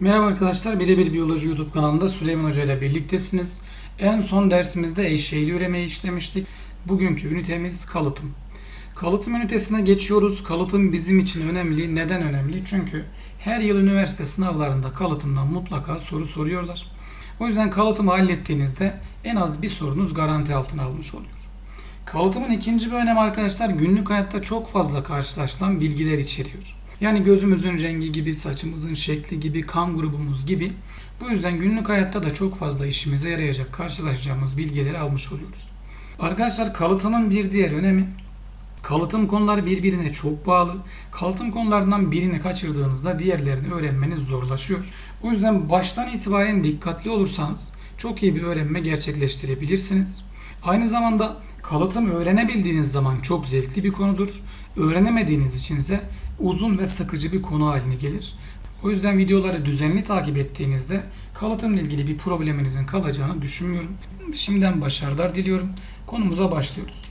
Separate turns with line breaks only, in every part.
Merhaba arkadaşlar, Birebir Biyoloji YouTube kanalında Süleyman Hoca ile birliktesiniz. En son dersimizde eşeğli üremeyi işlemiştik. Bugünkü ünitemiz kalıtım. Kalıtım ünitesine geçiyoruz. Kalıtım bizim için önemli. Neden önemli? Çünkü her yıl üniversite sınavlarında kalıtımdan mutlaka soru soruyorlar. O yüzden kalıtımı hallettiğinizde en az bir sorunuz garanti altına almış oluyor. Kalıtımın ikinci bir önemi arkadaşlar günlük hayatta çok fazla karşılaşılan bilgiler içeriyor. Yani gözümüzün rengi gibi, saçımızın şekli gibi, kan grubumuz gibi. Bu yüzden günlük hayatta da çok fazla işimize yarayacak, karşılaşacağımız bilgileri almış oluyoruz. Arkadaşlar kalıtımın bir diğer önemi Kalıtım konuları birbirine çok bağlı. Kalıtım konularından birini kaçırdığınızda diğerlerini öğrenmeniz zorlaşıyor. O yüzden baştan itibaren dikkatli olursanız çok iyi bir öğrenme gerçekleştirebilirsiniz. Aynı zamanda kalıtım öğrenebildiğiniz zaman çok zevkli bir konudur. Öğrenemediğiniz için ise uzun ve sıkıcı bir konu haline gelir. O yüzden videoları düzenli takip ettiğinizde kalıtımla ilgili bir probleminizin kalacağını düşünmüyorum. Şimdiden başarılar diliyorum. Konumuza başlıyoruz.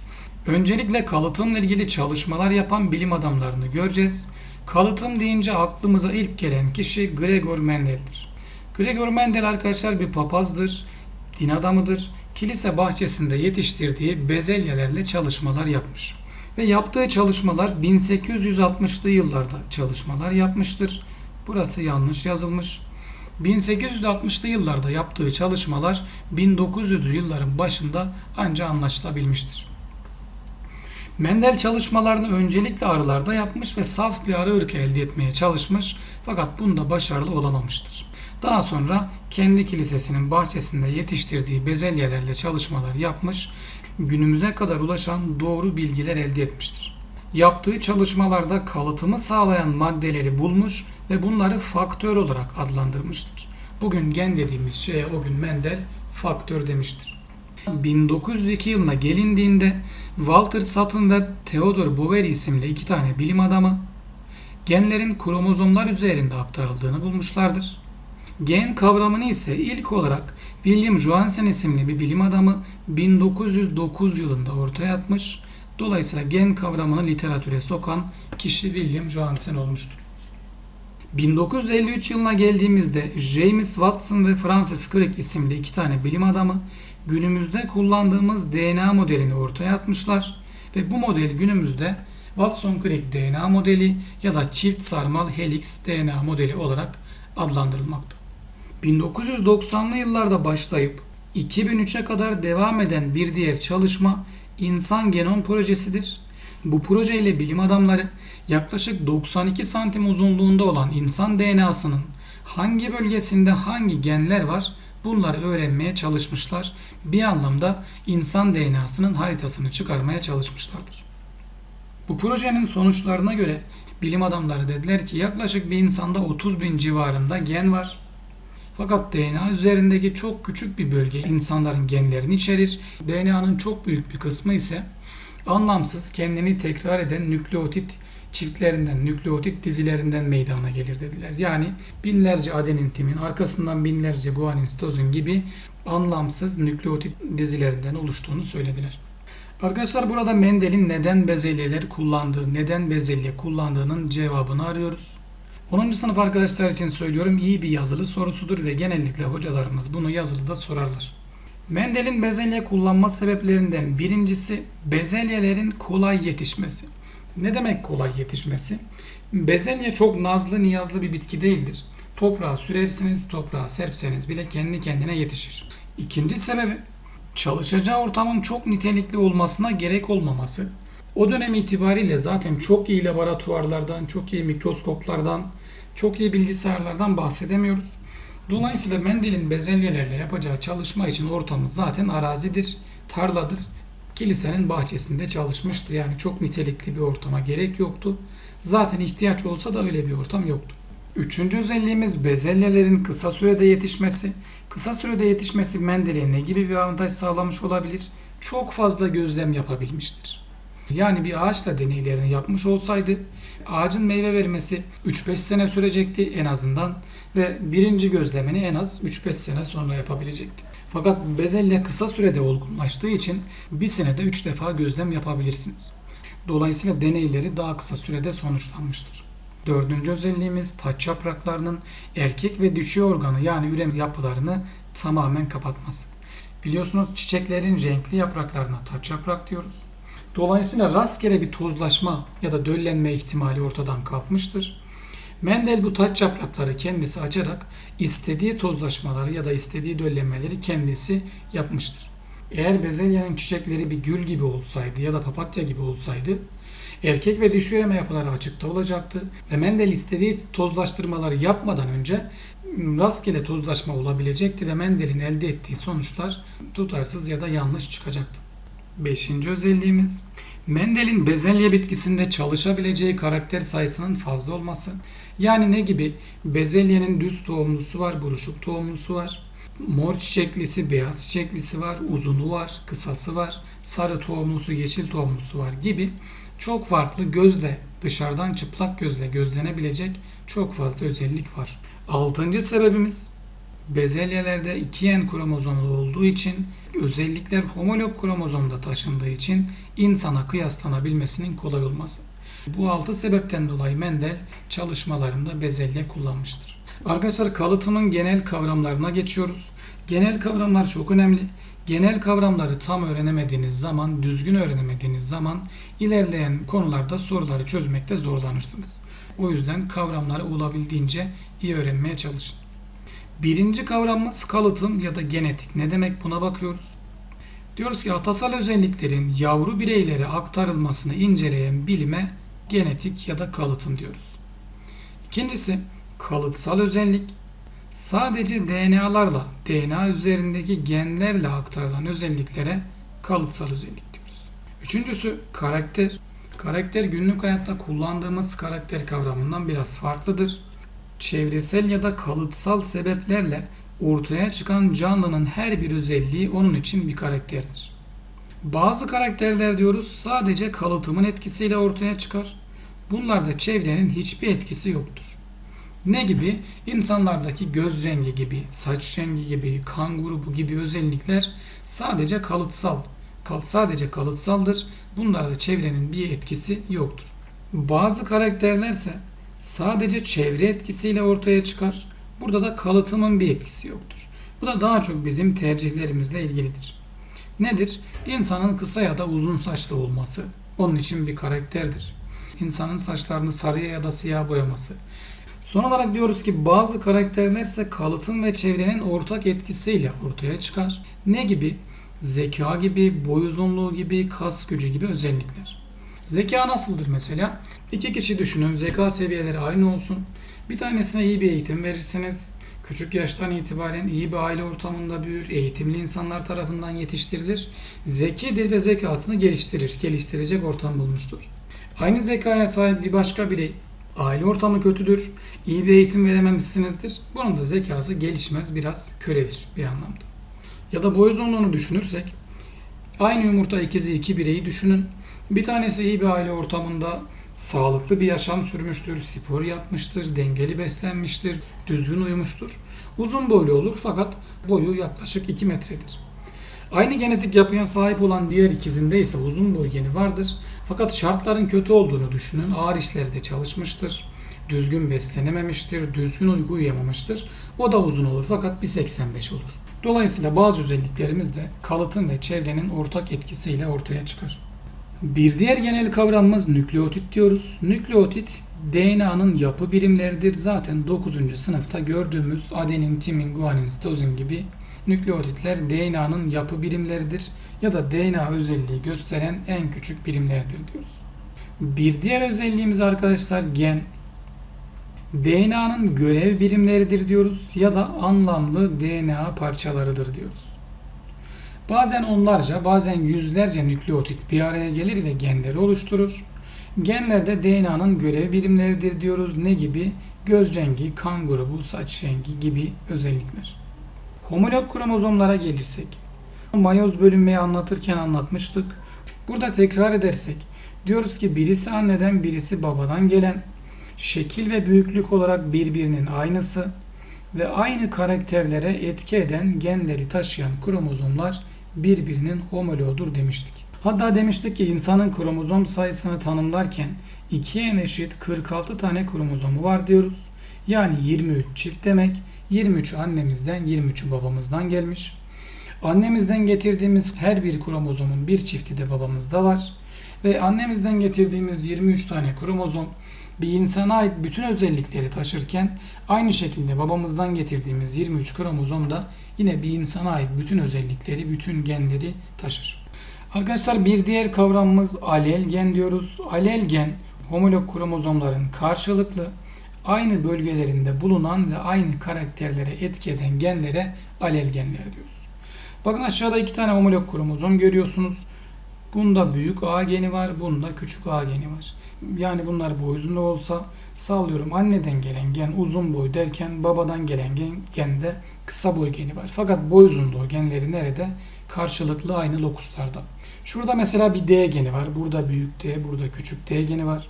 Öncelikle kalıtımla ilgili çalışmalar yapan bilim adamlarını göreceğiz. Kalıtım deyince aklımıza ilk gelen kişi Gregor Mendel'dir. Gregor Mendel arkadaşlar bir papazdır, din adamıdır. Kilise bahçesinde yetiştirdiği bezelyelerle çalışmalar yapmış. Ve yaptığı çalışmalar 1860'lı yıllarda çalışmalar yapmıştır. Burası yanlış yazılmış. 1860'lı yıllarda yaptığı çalışmalar 1900'lü yılların başında anca anlaşılabilmiştir. Mendel çalışmalarını öncelikle arılarda yapmış ve saf bir arı ırkı elde etmeye çalışmış fakat bunda başarılı olamamıştır. Daha sonra kendi kilisesinin bahçesinde yetiştirdiği bezelyelerle çalışmalar yapmış, günümüze kadar ulaşan doğru bilgiler elde etmiştir. Yaptığı çalışmalarda kalıtımı sağlayan maddeleri bulmuş ve bunları faktör olarak adlandırmıştır. Bugün gen dediğimiz şeye o gün Mendel faktör demiştir. 1902 yılına gelindiğinde Walter Sutton ve Theodor Boveri isimli iki tane bilim adamı genlerin kromozomlar üzerinde aktarıldığını bulmuşlardır. Gen kavramını ise ilk olarak William Johansen isimli bir bilim adamı 1909 yılında ortaya atmış. Dolayısıyla gen kavramını literatüre sokan kişi William Johansen olmuştur. 1953 yılına geldiğimizde James Watson ve Francis Crick isimli iki tane bilim adamı günümüzde kullandığımız DNA modelini ortaya atmışlar ve bu model günümüzde Watson-Crick DNA modeli ya da çift sarmal helix DNA modeli olarak adlandırılmakta. 1990'lı yıllarda başlayıp 2003'e kadar devam eden bir diğer çalışma İnsan Genom Projesi'dir. Bu projeyle bilim adamları yaklaşık 92 santim uzunluğunda olan insan DNA'sının hangi bölgesinde hangi genler var bunları öğrenmeye çalışmışlar. Bir anlamda insan DNA'sının haritasını çıkarmaya çalışmışlardır. Bu projenin sonuçlarına göre bilim adamları dediler ki yaklaşık bir insanda 30 bin civarında gen var. Fakat DNA üzerindeki çok küçük bir bölge insanların genlerini içerir. DNA'nın çok büyük bir kısmı ise anlamsız kendini tekrar eden nükleotit çiftlerinden, nükleotit dizilerinden meydana gelir dediler. Yani binlerce adenin timin arkasından binlerce guanin sitozun gibi anlamsız nükleotit dizilerinden oluştuğunu söylediler. Arkadaşlar burada Mendel'in neden bezelyeler kullandığı, neden bezelye kullandığının cevabını arıyoruz. 10. sınıf arkadaşlar için söylüyorum iyi bir yazılı sorusudur ve genellikle hocalarımız bunu yazılıda sorarlar. Mendel'in bezelye kullanma sebeplerinden birincisi bezelyelerin kolay yetişmesi. Ne demek kolay yetişmesi? Bezelye çok nazlı niyazlı bir bitki değildir. Toprağa sürersiniz, toprağa serpseniz bile kendi kendine yetişir. İkinci sebebi çalışacağı ortamın çok nitelikli olmasına gerek olmaması. O dönem itibariyle zaten çok iyi laboratuvarlardan, çok iyi mikroskoplardan, çok iyi bilgisayarlardan bahsedemiyoruz. Dolayısıyla Mendel'in bezelyelerle yapacağı çalışma için ortamı zaten arazidir, tarladır. Kilisenin bahçesinde çalışmıştı. Yani çok nitelikli bir ortama gerek yoktu. Zaten ihtiyaç olsa da öyle bir ortam yoktu. Üçüncü özelliğimiz bezelyelerin kısa sürede yetişmesi. Kısa sürede yetişmesi Mendel'e ne gibi bir avantaj sağlamış olabilir? Çok fazla gözlem yapabilmiştir. Yani bir ağaçla deneylerini yapmış olsaydı ağacın meyve vermesi 3-5 sene sürecekti en azından ve birinci gözlemini en az 3-5 sene sonra yapabilecekti. Fakat bezelye kısa sürede olgunlaştığı için bir senede 3 defa gözlem yapabilirsiniz. Dolayısıyla deneyleri daha kısa sürede sonuçlanmıştır. Dördüncü özelliğimiz taç yapraklarının erkek ve dişi organı yani üreme yapılarını tamamen kapatması. Biliyorsunuz çiçeklerin renkli yapraklarına taç yaprak diyoruz. Dolayısıyla rastgele bir tozlaşma ya da döllenme ihtimali ortadan kalkmıştır. Mendel bu taç yaprakları kendisi açarak istediği tozlaşmaları ya da istediği döllenmeleri kendisi yapmıştır. Eğer bezelyenin çiçekleri bir gül gibi olsaydı ya da papatya gibi olsaydı erkek ve dişi üreme yapıları açıkta olacaktı ve Mendel istediği tozlaştırmaları yapmadan önce rastgele tozlaşma olabilecekti ve Mendel'in elde ettiği sonuçlar tutarsız ya da yanlış çıkacaktı. Beşinci özelliğimiz Mendel'in bezelye bitkisinde çalışabileceği karakter sayısının fazla olması. Yani ne gibi? Bezelyenin düz tohumlusu var, buruşuk tohumlusu var. Mor çiçeklisi, beyaz çiçeklisi var, uzunu var, kısası var, sarı tohumlusu, yeşil tohumlusu var gibi çok farklı gözle, dışarıdan çıplak gözle gözlenebilecek çok fazla özellik var. Altıncı sebebimiz bezelyelerde iki en kromozomlu olduğu için özellikler homolog kromozomda taşındığı için insana kıyaslanabilmesinin kolay olması. Bu altı sebepten dolayı Mendel çalışmalarında bezelye kullanmıştır. Arkadaşlar kalıtımın genel kavramlarına geçiyoruz. Genel kavramlar çok önemli. Genel kavramları tam öğrenemediğiniz zaman, düzgün öğrenemediğiniz zaman ilerleyen konularda soruları çözmekte zorlanırsınız. O yüzden kavramları olabildiğince iyi öğrenmeye çalışın. Birinci kavramımız kalıtım ya da genetik. Ne demek buna bakıyoruz. Diyoruz ki atasal özelliklerin yavru bireylere aktarılmasını inceleyen bilime genetik ya da kalıtım diyoruz. İkincisi kalıtsal özellik. Sadece DNA'larla, DNA üzerindeki genlerle aktarılan özelliklere kalıtsal özellik diyoruz. Üçüncüsü karakter. Karakter günlük hayatta kullandığımız karakter kavramından biraz farklıdır. Çevresel ya da kalıtsal sebeplerle ortaya çıkan canlının her bir özelliği onun için bir karakterdir. Bazı karakterler diyoruz sadece kalıtımın etkisiyle ortaya çıkar. Bunlarda çevrenin hiçbir etkisi yoktur. Ne gibi? İnsanlardaki göz rengi gibi, saç rengi gibi, kan grubu gibi özellikler sadece kalıtsal. Kal sadece kalıtsaldır. Bunlarda çevrenin bir etkisi yoktur. Bazı karakterlerse sadece çevre etkisiyle ortaya çıkar. Burada da kalıtımın bir etkisi yoktur. Bu da daha çok bizim tercihlerimizle ilgilidir. Nedir? İnsanın kısa ya da uzun saçlı olması onun için bir karakterdir. İnsanın saçlarını sarıya ya da siyah boyaması. Son olarak diyoruz ki bazı karakterler ise kalıtım ve çevrenin ortak etkisiyle ortaya çıkar. Ne gibi? Zeka gibi, boy uzunluğu gibi, kas gücü gibi özellikler. Zeka nasıldır mesela? İki kişi düşünün, zeka seviyeleri aynı olsun. Bir tanesine iyi bir eğitim verirsiniz. Küçük yaştan itibaren iyi bir aile ortamında büyür, eğitimli insanlar tarafından yetiştirilir. Zekidir ve zekasını geliştirir, geliştirecek ortam bulmuştur. Aynı zekaya sahip bir başka birey, aile ortamı kötüdür, iyi bir eğitim verememişsinizdir. Bunun da zekası gelişmez, biraz körelir bir anlamda. Ya da boy uzunluğunu düşünürsek, aynı yumurta ikizi iki bireyi düşünün. Bir tanesi iyi bir aile ortamında sağlıklı bir yaşam sürmüştür, spor yapmıştır, dengeli beslenmiştir, düzgün uyumuştur. Uzun boylu olur fakat boyu yaklaşık 2 metredir. Aynı genetik yapıya sahip olan diğer ikizinde ise uzun boy geni vardır. Fakat şartların kötü olduğunu düşünün. Ağır işlerde çalışmıştır. Düzgün beslenememiştir, düzgün uyku uyuyamamıştır. O da uzun olur fakat 1.85 olur. Dolayısıyla bazı özelliklerimiz de kalıtım ve çevrenin ortak etkisiyle ortaya çıkar. Bir diğer genel kavramımız nükleotit diyoruz. Nükleotit DNA'nın yapı birimleridir. Zaten 9. sınıfta gördüğümüz adenin, timin, guanin, sitozin gibi nükleotitler DNA'nın yapı birimleridir ya da DNA özelliği gösteren en küçük birimlerdir diyoruz. Bir diğer özelliğimiz arkadaşlar gen. DNA'nın görev birimleridir diyoruz ya da anlamlı DNA parçalarıdır diyoruz. Bazen onlarca, bazen yüzlerce nükleotit bir araya gelir ve genleri oluşturur. Genlerde DNA'nın görev birimleridir diyoruz. Ne gibi? Göz rengi, kan grubu, saç rengi gibi özellikler. Homolog kromozomlara gelirsek, mayoz bölünmeyi anlatırken anlatmıştık. Burada tekrar edersek, diyoruz ki birisi anneden birisi babadan gelen, şekil ve büyüklük olarak birbirinin aynısı ve aynı karakterlere etki eden genleri taşıyan kromozomlar birbirinin homoloğudur demiştik. Hatta demiştik ki insanın kromozom sayısını tanımlarken 2 n eşit 46 tane kromozomu var diyoruz. Yani 23 çift demek. 23 annemizden 23'ü babamızdan gelmiş. Annemizden getirdiğimiz her bir kromozomun bir çifti de babamızda var. Ve annemizden getirdiğimiz 23 tane kromozom bir insana ait bütün özellikleri taşırken aynı şekilde babamızdan getirdiğimiz 23 kromozom da yine bir insana ait bütün özellikleri, bütün genleri taşır. Arkadaşlar bir diğer kavramımız alel gen diyoruz. Alel gen homolog kromozomların karşılıklı aynı bölgelerinde bulunan ve aynı karakterlere etki eden genlere alel genler diyoruz. Bakın aşağıda iki tane homolog kromozom görüyorsunuz. Bunda büyük A geni var, bunda küçük A geni var. Yani bunlar boyuzunda olsa sallıyorum anneden gelen gen uzun boy derken babadan gelen gen, gende kısa boy geni var. Fakat boy uzunluğu genleri nerede? Karşılıklı aynı lokuslarda. Şurada mesela bir D geni var. Burada büyük D, burada küçük D geni var.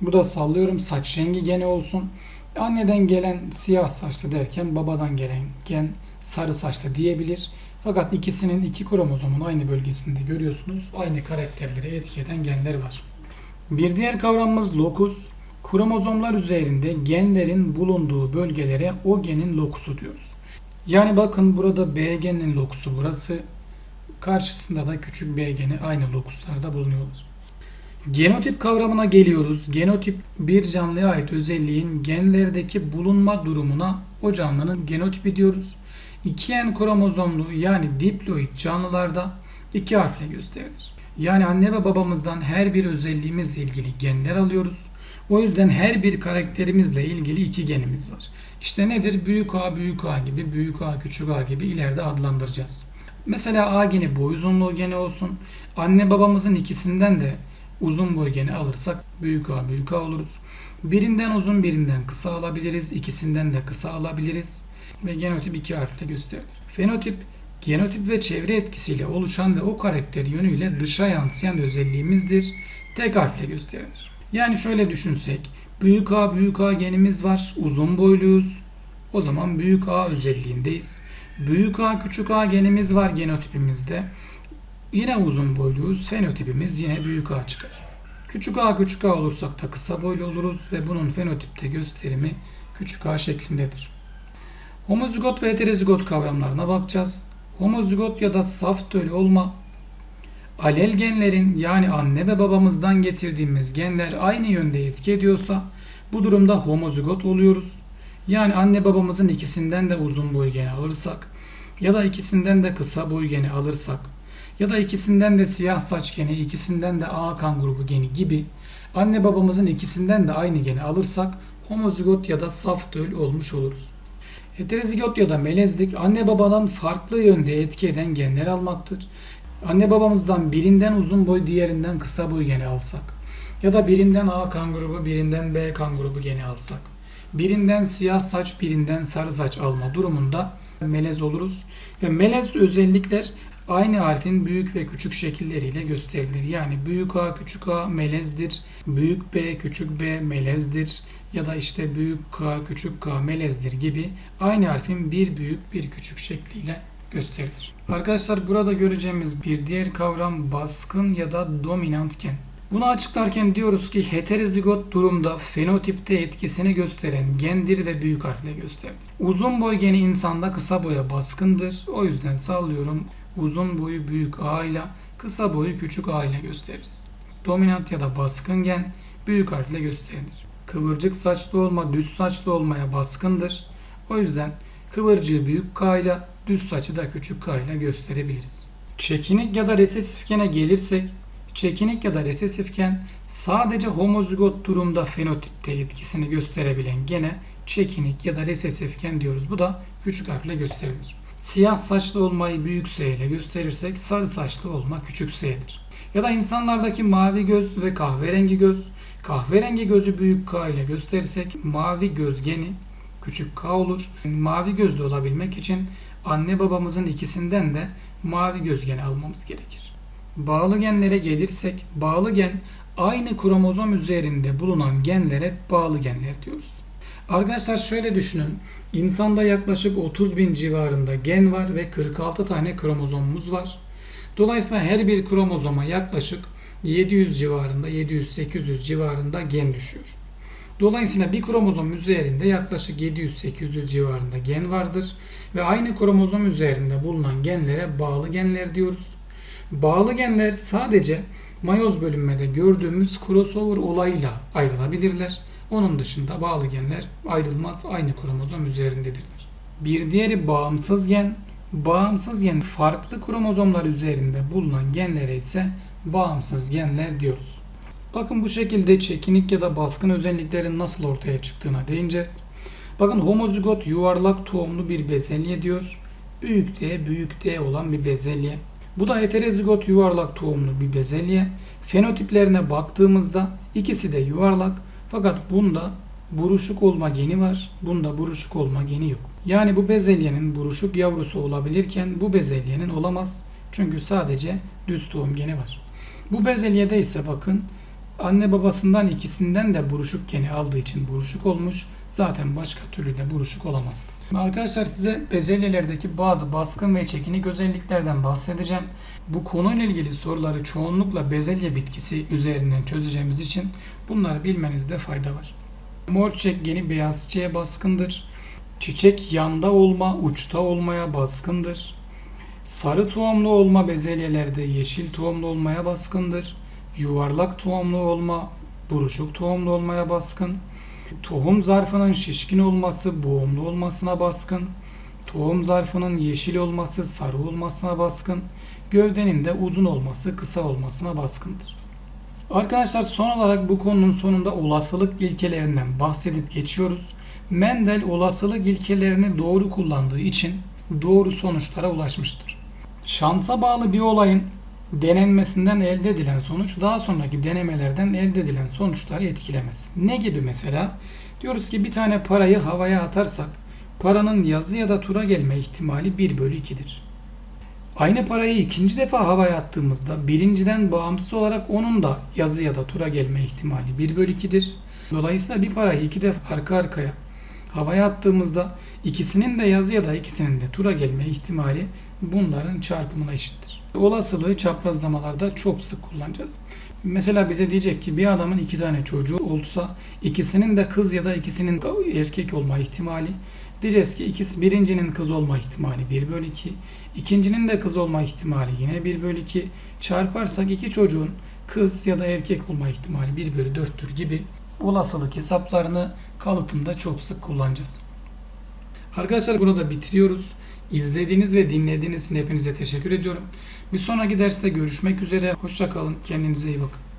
Bu da sallıyorum saç rengi geni olsun. Anneden gelen siyah saçlı derken babadan gelen gen sarı saçlı diyebilir. Fakat ikisinin iki kromozomun aynı bölgesinde görüyorsunuz. Aynı karakterlere etki eden genler var. Bir diğer kavramımız lokus. Kromozomlar üzerinde genlerin bulunduğu bölgelere o genin lokusu diyoruz. Yani bakın burada B geninin lokusu burası. Karşısında da küçük B geni aynı lokuslarda bulunuyorlar. Genotip kavramına geliyoruz. Genotip bir canlıya ait özelliğin genlerdeki bulunma durumuna o canlının genotipi diyoruz. 2N kromozomlu yani diploid canlılarda iki harfle gösterilir. Yani anne ve babamızdan her bir özelliğimizle ilgili genler alıyoruz. O yüzden her bir karakterimizle ilgili iki genimiz var. İşte nedir? Büyük A, büyük A gibi, büyük A, küçük A gibi ileride adlandıracağız. Mesela A geni boy uzunluğu geni olsun. Anne babamızın ikisinden de uzun boy geni alırsak büyük A, büyük A oluruz. Birinden uzun birinden kısa alabiliriz. ikisinden de kısa alabiliriz. Ve genotip iki harfle gösterilir. Fenotip genotip ve çevre etkisiyle oluşan ve o karakter yönüyle dışa yansıyan özelliğimizdir. Tek harfle gösterilir. Yani şöyle düşünsek, büyük A büyük A genimiz var, uzun boyluyuz. O zaman büyük A özelliğindeyiz. Büyük A küçük A genimiz var genotipimizde. Yine uzun boyluyuz. Fenotipimiz yine büyük A çıkar. Küçük A küçük A olursak da kısa boylu oluruz ve bunun fenotipte gösterimi küçük A şeklindedir. Homozigot ve heterozigot kavramlarına bakacağız. Homozigot ya da saf dölü olma alel genlerin yani anne ve babamızdan getirdiğimiz genler aynı yönde etki ediyorsa bu durumda homozigot oluyoruz. Yani anne babamızın ikisinden de uzun boy geni alırsak ya da ikisinden de kısa boy geni alırsak ya da ikisinden de siyah saç geni, ikisinden de A kan grubu geni gibi anne babamızın ikisinden de aynı geni alırsak homozigot ya da saf döl olmuş oluruz. Heterozigot ya da melezlik anne babadan farklı yönde etki eden genler almaktır. Anne babamızdan birinden uzun boy diğerinden kısa boy geni alsak ya da birinden A kan grubu birinden B kan grubu geni alsak birinden siyah saç birinden sarı saç alma durumunda melez oluruz ve melez özellikler aynı harfin büyük ve küçük şekilleriyle gösterilir. Yani büyük A küçük A melezdir, büyük B küçük B melezdir ya da işte büyük K küçük K melezdir gibi aynı harfin bir büyük bir küçük şekliyle gösterilir. Arkadaşlar burada göreceğimiz bir diğer kavram baskın ya da dominant gen. Bunu açıklarken diyoruz ki heterozigot durumda fenotipte etkisini gösteren gendir ve büyük harfle gösterir. Uzun boy geni insanda kısa boya baskındır. O yüzden sallıyorum uzun boyu büyük A ile kısa boyu küçük A ile gösteririz. Dominant ya da baskın gen büyük harfle gösterilir. Kıvırcık saçlı olma düz saçlı olmaya baskındır. O yüzden kıvırcığı büyük K ile düz saçı da küçük K ile gösterebiliriz. Çekinik ya da resesif gene gelirsek çekinik ya da resesif gen sadece homozigot durumda fenotipte etkisini gösterebilen gene çekinik ya da resesif gen diyoruz. Bu da küçük harfle gösterilir. Siyah saçlı olmayı büyük S ile gösterirsek sarı saçlı olma küçük S'dir. Ya da insanlardaki mavi göz ve kahverengi göz, kahverengi gözü büyük K ile gösterirsek mavi göz geni küçük K olur. Mavi gözlü olabilmek için anne babamızın ikisinden de mavi göz geni almamız gerekir. Bağlı genlere gelirsek bağlı gen aynı kromozom üzerinde bulunan genlere bağlı genler diyoruz. Arkadaşlar şöyle düşünün. İnsanda yaklaşık 30 bin civarında gen var ve 46 tane kromozomumuz var. Dolayısıyla her bir kromozoma yaklaşık 700 civarında, 700-800 civarında gen düşüyor. Dolayısıyla bir kromozom üzerinde yaklaşık 700-800 civarında gen vardır ve aynı kromozom üzerinde bulunan genlere bağlı genler diyoruz. Bağlı genler sadece mayoz bölünmede gördüğümüz crossover olayıyla ayrılabilirler. Onun dışında bağlı genler ayrılmaz aynı kromozom üzerindedirler. Bir diğeri bağımsız gen. Bağımsız gen farklı kromozomlar üzerinde bulunan genlere ise bağımsız genler diyoruz. Bakın bu şekilde çekinik ya da baskın özelliklerin nasıl ortaya çıktığına değineceğiz. Bakın homozigot yuvarlak tohumlu bir bezelye diyor. Büyük D, büyük D olan bir bezelye. Bu da heterozigot yuvarlak tohumlu bir bezelye. Fenotiplerine baktığımızda ikisi de yuvarlak fakat bunda buruşuk olma geni var. Bunda buruşuk olma geni yok. Yani bu bezelyenin buruşuk yavrusu olabilirken bu bezelyenin olamaz. Çünkü sadece düz tohum geni var. Bu bezelyede ise bakın anne babasından ikisinden de buruşuk geni aldığı için buruşuk olmuş. Zaten başka türlü de buruşuk olamazdı. Arkadaşlar size bezelyelerdeki bazı baskın ve çekinik özelliklerden bahsedeceğim. Bu konuyla ilgili soruları çoğunlukla bezelye bitkisi üzerinden çözeceğimiz için bunları bilmenizde fayda var. Mor çiçek geni beyaz çiçeğe baskındır. Çiçek yanda olma, uçta olmaya baskındır. Sarı tohumlu olma bezelyelerde yeşil tohumlu olmaya baskındır. Yuvarlak tohumlu olma, buruşuk tohumlu olmaya baskın. Tohum zarfının şişkin olması boğumlu olmasına baskın. Tohum zarfının yeşil olması sarı olmasına baskın. Gövdenin de uzun olması kısa olmasına baskındır. Arkadaşlar son olarak bu konunun sonunda olasılık ilkelerinden bahsedip geçiyoruz. Mendel olasılık ilkelerini doğru kullandığı için doğru sonuçlara ulaşmıştır. Şansa bağlı bir olayın denenmesinden elde edilen sonuç daha sonraki denemelerden elde edilen sonuçları etkilemez. Ne gibi mesela? Diyoruz ki bir tane parayı havaya atarsak paranın yazı ya da tura gelme ihtimali 1 bölü 2'dir. Aynı parayı ikinci defa havaya attığımızda birinciden bağımsız olarak onun da yazı ya da tura gelme ihtimali 1 bölü 2'dir. Dolayısıyla bir parayı iki defa arka arkaya havaya attığımızda ikisinin de yazı ya da ikisinin de tura gelme ihtimali bunların çarpımına eşittir. Olasılığı çaprazlamalarda çok sık kullanacağız. Mesela bize diyecek ki bir adamın iki tane çocuğu olsa ikisinin de kız ya da ikisinin erkek olma ihtimali diyeceğiz ki ikisi birincinin kız olma ihtimali 1 bölü 2 ikincinin de kız olma ihtimali yine 1 bölü 2 çarparsak iki çocuğun kız ya da erkek olma ihtimali 1 bölü 4'tür gibi olasılık hesaplarını kalıtımda çok sık kullanacağız. Arkadaşlar burada bitiriyoruz. İzlediğiniz ve dinlediğiniz için hepinize teşekkür ediyorum. Bir sonraki derste görüşmek üzere. Hoşçakalın. Kendinize iyi bakın.